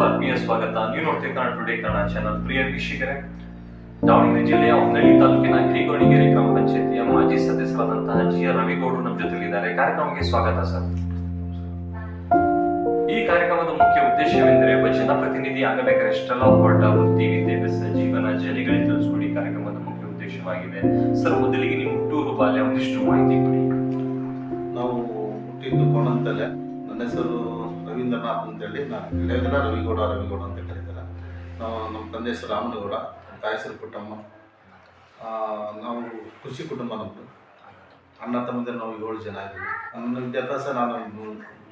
ತಮ್ಮೆಲ್ಲರಿಗೂ ಆತ್ಮೀಯ ಸ್ವಾಗತ. ನೀವು ನೋಡ್ತೀವಿ ಕನ್ನಡ ಟುಡೇ ಕನ್ನಡ ಚಾನಲ್ ಪ್ರಿಯ ವೀಕ್ಷಕರೇ, ದಾವಣಗೆರೆ ಜಿಲ್ಲೆಯ ಹೊನ್ನಳ್ಳಿ ತಾಲೂಕಿನ ಹಿರಿಗೋಣಿಗೆರೆ ಗ್ರಾಮ ಪಂಚಾಯತಿಯ ಮಾಜಿ ಸದಸ್ಯರಾದಂತಹ ಜಿ ಆರ್ ರವಿಗೌಡರು ನಮ್ಮ ಜೊತೆಲಿದ್ದಾರೆ ಕಾರ್ಯಕ್ರಮಕ್ಕೆ ಸ್ವಾಗತ ಸರ್. ಈ ಕಾರ್ಯಕ್ರಮದ ಮುಖ್ಯ ಉದ್ದೇಶವೆಂದರೆ ಒಬ್ಬ ಜನಪ್ರತಿನಿಧಿ ಆಗಬೇಕಾದಷ್ಟೆಲ್ಲ ಹೊರಟ ವೃತ್ತಿ, ವಿದ್ಯಾಭ್ಯಾಸ, ಜೀವನ ಜನಗಳಿಗೆ ತಿಳಿಸ್ಕೊಡಿ ಕಾರ್ಯಕ್ರಮದ ಮುಖ್ಯ ಉದ್ದೇಶವಾಗಿದೆ. ಸರ್, ಮೊದಲಿಗೆ ನೀವು ಹುಟ್ಟೂರು ಬಾಲ್ಯ ಒಂದಿಷ್ಟು ಮಾಹಿತಿ ಕೊಡಿ. ನಾವು ಹುಟ್ಟಿದ್ದು ಕೋಣಂತಲೆ. ನನ್ನ ಹೆಸರು ರವೀಂದ್ರನಾಥ್ ಅಂತೇಳಿ ನಾನು ಇಳೆಗರ ರವಿಗೌಡ ರವಿಗೌಡ ಅಂತ ಕರೀತಾರೆ. ನಾವು ನಮ್ಮ ತಂದೆ ಹೆಸರು ರಾಮನಗೌಡ ನಮ್ಮ ತಾಯಿ ಹೆಸರು ಪುಟ್ಟಮ್ಮ. ನಾವು ಕೃಷಿ ಕುಟುಂಬ ನಮ್ಮದು ಅಣ್ಣ ತಮ್ಮಂದಿರು ನಾವು ಏಳು ಜನ ಇದ್ದೀವಿ. ನನ್ನ ವಿದ್ಯಾಭ್ಯಾಸ ನಾನು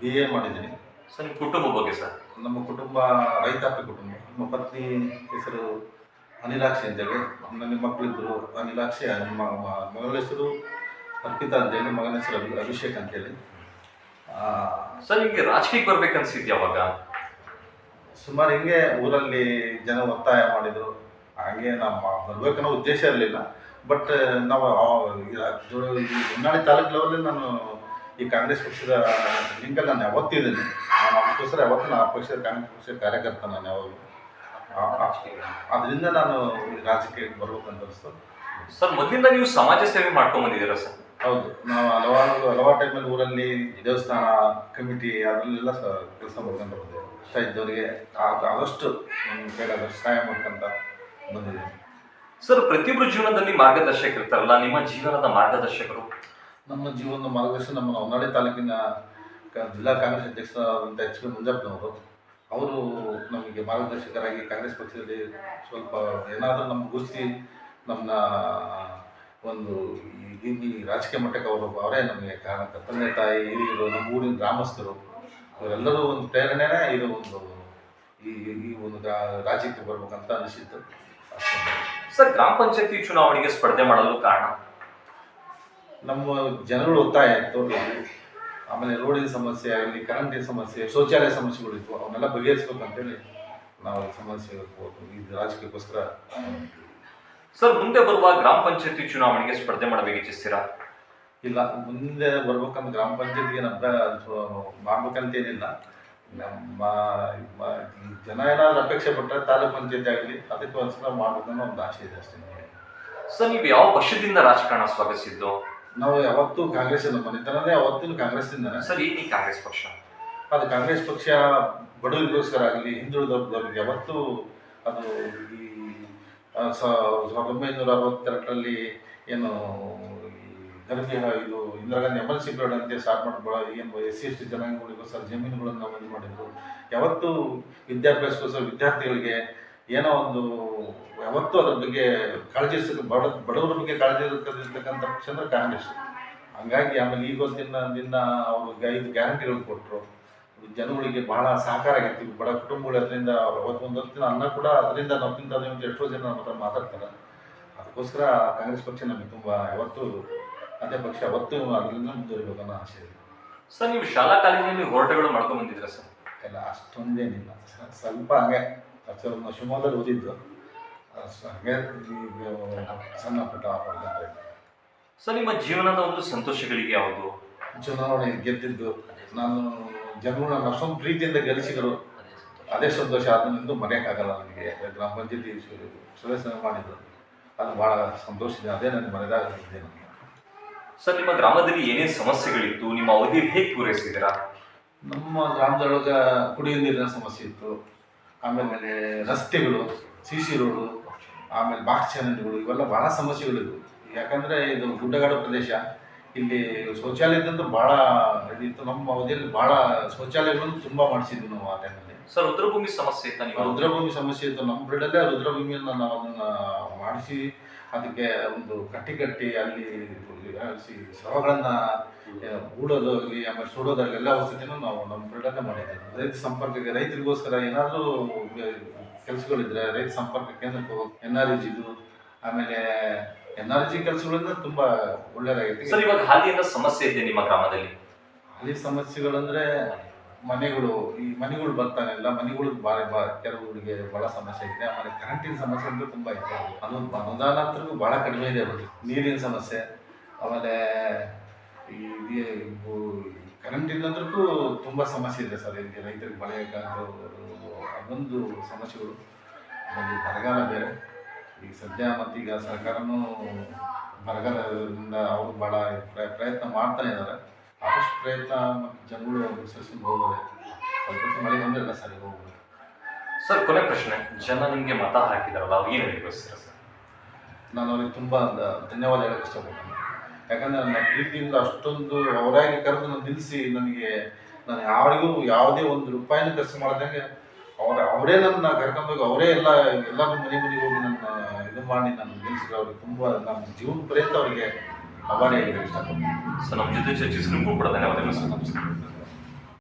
ಬಿ ಎ ಮಾಡಿದ್ದೀನಿ. ಸರ್ ನಿಮ್ಮ ಕುಟುಂಬ ಬಗ್ಗೆ ಸರ್? ನಮ್ಮ ಕುಟುಂಬ ರೈತಾಪಿ ಕುಟುಂಬ. ನಮ್ಮ ಪತ್ನಿ ಹೆಸರು ಅನಿಲಾಕ್ಷಿ ಅಂತೇಳಿ. ನನ್ನ ಮಕ್ಕಳಿಬ್ಬರು ಅನಿಲಾಕ್ಷಿ ನಿಮ್ಮ ಮಗಳ ಹೆಸರು ಅರ್ಪಿತಾ ಅಂತೇಳಿ ಮಗನ ಹೆಸರು ಅಭಿ- ಅಭಿಷೇಕ್ ಅಂತೇಳಿ. ಸರ್ ನಿಮಗೆ ರಾಜಕೀಯಕ್ಕೆ ಬರ್ಬೇಕನ್ಸಿದ್ಯ ಅವಾಗ ಸುಮಾರು ಹಿಂಗೆ ಊರಲ್ಲಿ ಜನ ಒತ್ತಾಯ ಮಾಡಿದರು. ಹಾಗೆ ನಮ್ಮ ಬರ್ಬೇಕನ್ನೋ ಉದ್ದೇಶ ಇರಲಿಲ್ಲ. ಬಟ್ ನಾವು ಹೊನ್ನಾಳಿ ತಾಲೂಕು ಲೆವೆಲಲ್ಲಿ ನಾನು ಈ ಕಾಂಗ್ರೆಸ್ ಪಕ್ಷದ ಲಿಂಕಲ್ಲಿ ನಾನು ಯಾವತ್ತಿದ್ದೀನಿ ನಾನು ಅದಕ್ಕೋಸ್ಕರ ಯಾವತ್ತೂ ನಾನು ಆ ಪಕ್ಷದ ಕಾಂಗ್ರೆಸ್ ಪಕ್ಷದ ಕಾರ್ಯಕರ್ತ ನಾನು ಯಾವಾಗಲೂ. ಅದರಿಂದ ನಾನು ರಾಜಕೀಯಕ್ಕೆ ಬರ್ಬೇಕಂತ ಅನಿಸ್ತು. ಸರ್ ಮೊದಲಿಂದ ನೀವು ಸಮಾಜ ಸೇವೆ ಮಾಡ್ಕೊಂಡ್ ಬಂದಿದ್ದೀರಾ ಸರ್? ಹೌದು. ನಾವು ಹಲವಾರು ಹಲವಾರು ಟೈಮಲ್ಲಿ ಊರಲ್ಲಿ ದೇವಸ್ಥಾನ ಕಮಿಟಿ ಅದರಲ್ಲೆಲ್ಲ ಕೆಲಸ ಮಾಡ್ಕೊಂಡು ಬಂದೆ ಇಷ್ಟ ಇದ್ದವರಿಗೆ ಆದಷ್ಟು ನಮ್ಮ ಕೈಲಾದಷ್ಟು ಸಹಾಯ ಮಾಡ್ಕೊಂತ ಬಂದಿದೆ ಸರ್ ಪ್ರತಿಯೊಬ್ಬರ ಜೀವನದಲ್ಲಿ ಮಾರ್ಗದರ್ಶಕ ಇರ್ತಾರಲ್ಲ ನಿಮ್ಮ ಜೀವನದ ಮಾರ್ಗದರ್ಶಕರು? ನಮ್ಮ ಜೀವನದ ಮಾರ್ಗದರ್ಶನ ನಮ್ಮ ಹೊನ್ನಾಳಿ ತಾಲೂಕಿನ ಜಿಲ್ಲಾ ಕಾಂಗ್ರೆಸ್ ಅಧ್ಯಕ್ಷರಾದಂಥ ಎಚ್ ಪಿ ಮುಂಜಪ್ಪನವರು. ಅವರು ನಮಗೆ ಮಾರ್ಗದರ್ಶಕರಾಗಿ ಕಾಂಗ್ರೆಸ್ ಪಕ್ಷದಲ್ಲಿ ಸ್ವಲ್ಪ ಏನಾದರೂ ನಮ್ಮ ಗುರುತಿ ನಮ್ಮನ್ನ ಒಂದು ಈ ಈ ರಾಜಕೀಯ ಮಟ್ಟಕ್ಕೆ ಅವರು ಅವರೇ ನಮಗೆ ಕಾರಣ. ತಂದೆ ತಾಯಿ ಹಿರಿಯರು ನಮ್ಮ ಊರಿನ ಗ್ರಾಮಸ್ಥರು ಇವರೆಲ್ಲರೂ ಒಂದು ಪ್ರೇರಣೆನೇ ಇದು ಒಂದು ಈ ಈ ಒಂದು ರಾಜ್ಯಕ್ಕೆ ಬರ್ಬೇಕಂತ ಅನಿಸಿತ್ತು. ಸರ್ ಗ್ರಾಮ ಪಂಚಾಯತಿ ಚುನಾವಣೆಗೆ ಸ್ಪರ್ಧೆ ಮಾಡಲು ಕಾರಣ? ನಮ್ಮ ಜನಗಳು ಒತ್ತಾಯ ಇತ್ತು. ಆಮೇಲೆ ರೋಡಿನ ಸಮಸ್ಯೆ ಆಗಲಿ ಕರೆಂಟಿನ ಸಮಸ್ಯೆ ಶೌಚಾಲಯ ಸಮಸ್ಯೆಗಳಿತ್ತು ಅವನ್ನೆಲ್ಲ ಬಗೆಹರಿಸ್ಬೇಕಂತೇಳಿ ನಾವು ಸಮಸ್ಯೆ ಇದು ರಾಜಕೀಯಕ್ಕೋಸ್ಕರ ಸರ್ ಮುಂದೆ ಬರುವ ಗ್ರಾಮ ಪಂಚಾಯತಿ ಚುನಾವಣೆಗೆ ಸ್ಪರ್ಧೆ ಮಾಡಬೇಕು ಇಚ್ಛಿಸ್ತೀರಾ ಇಲ್ಲ ಮುಂದೆ ಬರ್ಬೇಕಂದ್ರೆ ಗ್ರಾಮ ಪಂಚಾಯತ್ಗೆ ನಮ್ಮ ಮಾಡ್ಬೇಕಂತ ಏನಿಲ್ಲ. ನಮ್ಮ ಜನ ಏನಾದ್ರು ಅಪೇಕ್ಷೆ ಪಟ್ಟರೆ ತಾಲೂಕ್ ಪಂಚಾಯತಿ ಆಗಲಿ ಅದಕ್ಕೆ ಒಂದ್ಸಲ ಮಾಡ್ಬೇಕನ್ನೋ ಒಂದು ಆಸೆ ಇದೆ ಅಷ್ಟೇ. ಸರ್ ನೀವು ಯಾವ ಪಕ್ಷದಿಂದ ರಾಜಕಾರಣ ಸ್ವಾಗತಿಸಿದ್ದು? ನಾವು ಯಾವತ್ತೂ ಕಾಂಗ್ರೆಸ್ ನಮ್ಮ ಮನೆತನದೇ ಯಾವತ್ತೂ ಕಾಂಗ್ರೆಸ್ಸಿಂದನೇ. ಸರ್ ಈ ಕಾಂಗ್ರೆಸ್ ಪಕ್ಷ? ಅದು ಕಾಂಗ್ರೆಸ್ ಪಕ್ಷ ಬಡವರಿಗೋಸ್ಕರ ಆಗಲಿ ಹಿಂದುಳಿದವ್ರಿಗೆ ಯಾವತ್ತೂ ಅದು ಈ ಸಾವಿರದ ಒಂಬೈನೂರ ಅರವತ್ತೆರಡರಲ್ಲಿ ಏನು ಗರ್ಭಿ ಇದು ಇಂದಿರಾ ಗಾಂಧಿ ಸಿ ಪೀರಿಯಡ್ ಅಂತ ಸ್ಟಾರ್ಟ್ ಮಾಡ್ಕೊಳ್ಳೋ ಏನು ಎಸ್ ಸಿ ಎಸ್ ಟಿ ಜನಾಂಗಗಳಿಗೋಸ್ಕರ ಜಮೀನುಗಳನ್ನು ನಾವು ಮಾಡಿದರು. ಯಾವತ್ತು ವಿದ್ಯಾಭ್ಯಾಸಕ್ಕೋಸ್ಕರ ವಿದ್ಯಾರ್ಥಿಗಳಿಗೆ ಏನೋ ಒಂದು, ಯಾವತ್ತೂ ಅದ್ರ ಬಗ್ಗೆ ಕಾಳಜಿ ಬಡ, ಬಡವರ ಬಗ್ಗೆ ಕಾಳಜಿ ಇರ್ತಕ್ಕಂಥ ಪಕ್ಷ ಅಂದರೆ ಕಾಂಗ್ರೆಸ್. ಹಂಗಾಗಿ ಆಮೇಲೆ ಈಗೊಂದು ದಿನ ಅವ್ರಿಗೆ ಐದು ಗ್ಯಾರಂಟಿಗಳು ಕೊಟ್ಟರು ಜನಗಳಿಗೆ ಬಹಳ ಸಹಕಾರ ಆಗೈತಿ. ಬಡ ಕುಟುಂಬಗಳು ಅದರಿಂದ ಅವತ್ತು ದಿನ ಅನ್ನ ಕೂಡ ಅದರಿಂದ ನಾವು ತಿಂದ ಎಷ್ಟೋ ಜನ ನಮ್ಮ ಹತ್ರ ಮಾತಾಡ್ತಾರೆ. ಅದಕ್ಕೋಸ್ಕರ ಕಾಂಗ್ರೆಸ್ ಪಕ್ಷ ನಮಗೆ ತುಂಬ ಯಾವತ್ತು ಅದೇ ಪಕ್ಷ ಅವತ್ತು ಅದರಿಂದ ಮುಂದುವರಿಬೇಕನ್ನೋ ಆಸೆ ಇದೆ. ಸರ್ ನೀವು ಶಾಲಾ ಕಾಲೇಜಿನಲ್ಲಿ ಹೋರಾಟಗಳು ಮಾಡ್ಕೊಂಡು ಬಂದಿದ್ದೀರಾ ಸರ್? ಎಲ್ಲ ಅಷ್ಟೊಂದೇನಿಲ್ಲ. ಸ್ವಲ್ಪ ಹಾಗೆ. ಶಿವಮೊಗ್ಗದಲ್ಲಿ ಓದಿದ್ದು. ಹಂಗೆ ಸಣ್ಣ ಪುಟ್ಟ ಸರ್ ನಿಮ್ಮ ಜೀವನದ ಒಂದು ಸಂತೋಷಗಳಿಗೆ ಯಾವುದು? ಚುನಾವಣೆ ಗೆದ್ದಿದ್ದು ನಾನು ಜನರು ನನ್ನ ಅಷ್ಟೊಂದು ಪ್ರೀತಿಯಿಂದ ಗೆಲ್ಲಿಸಿದರು ಅದೇ ಸಂತೋಷ ಅದನ್ನಿಂದ ಮರೆಯೋಕ್ಕಾಗಲ್ಲ ನನಗೆ. ಗ್ರಾಮ ಪಂಚಾಯತಿ ಸದಸ್ಯ ಮಾಡಿದ್ರು. ಅದು ಭಾಳ ಸಂತೋಷ ಇದೆ. ಅದೇ ನನಗೆ ಮನೆದಾಗಿದೆ ನನಗೆ. ಸರ್ ನಿಮ್ಮ ಗ್ರಾಮದಲ್ಲಿ ಏನೇನು ಸಮಸ್ಯೆಗಳಿತ್ತು? ನಿಮ್ಮ ಅವಧಿ ಹೇಗೆ ಪೂರೈಸಿದ್ದೀರಾ? ನಮ್ಮ ಗ್ರಾಮದೊಳಗೆ ಕುಡಿಯುವ ನೀರಿನ ಸಮಸ್ಯೆ ಇತ್ತು. ಆಮೇಲೆ ರಸ್ತೆಗಳು ಸಿ ಸಿ ರೋಡು ಆಮೇಲೆ ಬಾಕ್ಸ್ ಚಾನಲ್ಗಳು ಇವೆಲ್ಲ ಭಾಳ ಸಮಸ್ಯೆಗಳಿದ್ವು. ಯಾಕಂದರೆ ಇದು ಗುಡ್ಡಗಾಡು ಪ್ರದೇಶ. ಇಲ್ಲಿ ಶೌಚಾಲಯದಂತೂ ಭಾಳ ಇದಿತ್ತು. ನಮ್ಮ ಅವಧಿಯಲ್ಲಿ ಭಾಳ ಶೌಚಾಲಯಗಳನ್ನು ತುಂಬ ಮಾಡಿಸಿದ್ವಿ ನಾವು ಆ ಟೈಮಲ್ಲಿ ಸರ್ ರುದ್ರಭೂಮಿ ಸಮಸ್ಯೆ ಇತ್ತ ನೀವು ರುದ್ರಭೂಮಿ ಸಮಸ್ಯೆ ಇತ್ತು. ನಮ್ಮ ಬ್ರಿಡಲ್ಲೇ ರುದ್ರಭೂಮಿಯನ್ನು ನಾವು ಅದನ್ನು ಮಾಡಿಸಿ ಅದಕ್ಕೆ ಒಂದು ಕಟ್ಟಿ ಕಟ್ಟಿ ಅಲ್ಲಿ ಸ್ರವಗಳನ್ನ ಶವಗಳನ್ನು ಹೂಡೋದು ಆಮೇಲೆ ಸುಡೋದಾಗಲಿ ಎಲ್ಲ ವಸತಿನೂ ನಾವು ನಮ್ಮ ಬ್ರಿಡಲ್ಲೇ ಮಾಡಿದ್ದೇವೆ. ರೈತ ಸಂಪರ್ಕಕ್ಕೆ ರೈತರಿಗೋಸ್ಕರ ಏನಾದರೂ ಕೆಲಸಗಳಿದ್ರೆ ರೈತ ಸಂಪರ್ಕ ಕೇಂದ್ರಕ್ಕೆ ಹೋಗಿ ಎನ್ ಆರ್ ಆಮೇಲೆ ಎನ್ ಆರ್ ಜಿ ಕೆಲಸಗಳಿಂದ ತುಂಬ ಒಳ್ಳೆಯದಾಗೈತಿ ಸರ್ ಇವಾಗ ಹಾಲಿನ ಸಮಸ್ಯೆ ಇದೆ ನಿಮ್ಮ ಗ್ರಾಮದಲ್ಲಿ? ಹಾಲಿ ಸಮಸ್ಯೆಗಳಂದ್ರೆ ಮನೆಗಳು ಈ ಮನೆಗಳು ಬರ್ತಾನೆ ಇಲ್ಲ ಮನೆಗಳು ಭಾಳ ಬಾ ಕೆಲವುಗಳಿಗೆ ಭಾಳ ಸಮಸ್ಯೆ ಇದೆ. ಆಮೇಲೆ ಕರೆಂಟಿನ ಸಮಸ್ಯೆ ಅಂದ್ರೆ ತುಂಬ ಇದೆ. ಅದೊಂದು ಅನುದಾನ ಅಂತೂ ಭಾಳ ಕಡಿಮೆ ಇದೆ ನೀರಿನ ಸಮಸ್ಯೆ ಆಮೇಲೆ ಈ ಕರೆಂಟ್ ಇಲ್ಲಂದ್ರೂ ತುಂಬ ಸಮಸ್ಯೆ ಇದೆ ಸರ್. ಇಲ್ಲಿ ರೈತರಿಗೆ ಮಳೆ ಅದೊಂದು ಸಮಸ್ಯೆಗಳು. ಬರಗಾಲ ಬೇರೆ. ಈಗ ಸದ್ಯ ಮತ್ತೀಗ ಸರ್ಕಾರನೂ ಬರಗಾಲದಿಂದ ಅವರು ಭಾಳ ಪ್ರ- ಪ್ರಯತ್ನ ಮಾಡ್ತಾನೆ ಇದ್ದಾರೆ. ಆದಷ್ಟು ಪ್ರಯತ್ನ ಮತ್ತು ಜನಗಳು ಅನುಸರಿಸ್ಕೊಂಡು ಹೋಗೋದೆ ಸ್ವಲ್ಪ ಮಳೆ ಬಂದರೆ ಎಲ್ಲ ಸರಿ ಹೋಗ್ಬೋದು. ಸರ್ ಕೊನೆ ಪ್ರಶ್ನೆ. ಜನ ನಿಮಗೆ ಮತ ಹಾಕಿದಾರಲ್ಲ ಅವ್ರು ಏನು ಬಯಸ್ತೀರಾ ಸರ್? ನಾನು ಅವ್ರಿಗೆ ತುಂಬ ಧನ್ಯವಾದ ಹೇಳಕ್ಕೆ ಇಷ್ಟಪಡ್ತೀನಿ. ಯಾಕಂದರೆ ನನ್ನ ಪ್ರೀತಿಯಿಂದ ಅಷ್ಟೊಂದು ಅವರಾಗಿ ಕರೆದು ನಾನು ನಿಲ್ಲಿಸಿ ನನಗೆ ನಾನು ಯಾರಿಗೂ ಯಾವುದೇ ಒಂದು ರೂಪಾಯಿನೂ ಖರ್ಚು ಮಾಡ್ದಂಗೆ ಅವ್ರ ಅವರೇ ನನ್ನ ಕರ್ಕೊಂಡೋಗಿ ಅವರೇ ಎಲ್ಲ ಎಲ್ಲರೂ ಮನೆ ಮನೆಗೆ ಹೋಗಿ ನನ್ನ, ಇದು ಮಾಡಿ ನಾನು ನಿಲ್ಲಿಸಿದ್ರು ಅವ್ರಿಗೆ ತುಂಬ ನಮ್ಮ ಜೀವನ ಪರ್ಯಂತ ಅವರಿಗೆ ಅವಾರ್ಡ್ ಹೇಳಿದ್ರೆ ಇಷ್ಟಪಡ್ತೀನಿ. ಸರ್, ನಮ್ಮ ಜೊತೆ ಚರ್ಚಿಸಲಿಕ್ಕೂ ಕೂಡ ಧನ್ಯವಾದಗಳು ಸರ್. ನಮಸ್ಕಾರ.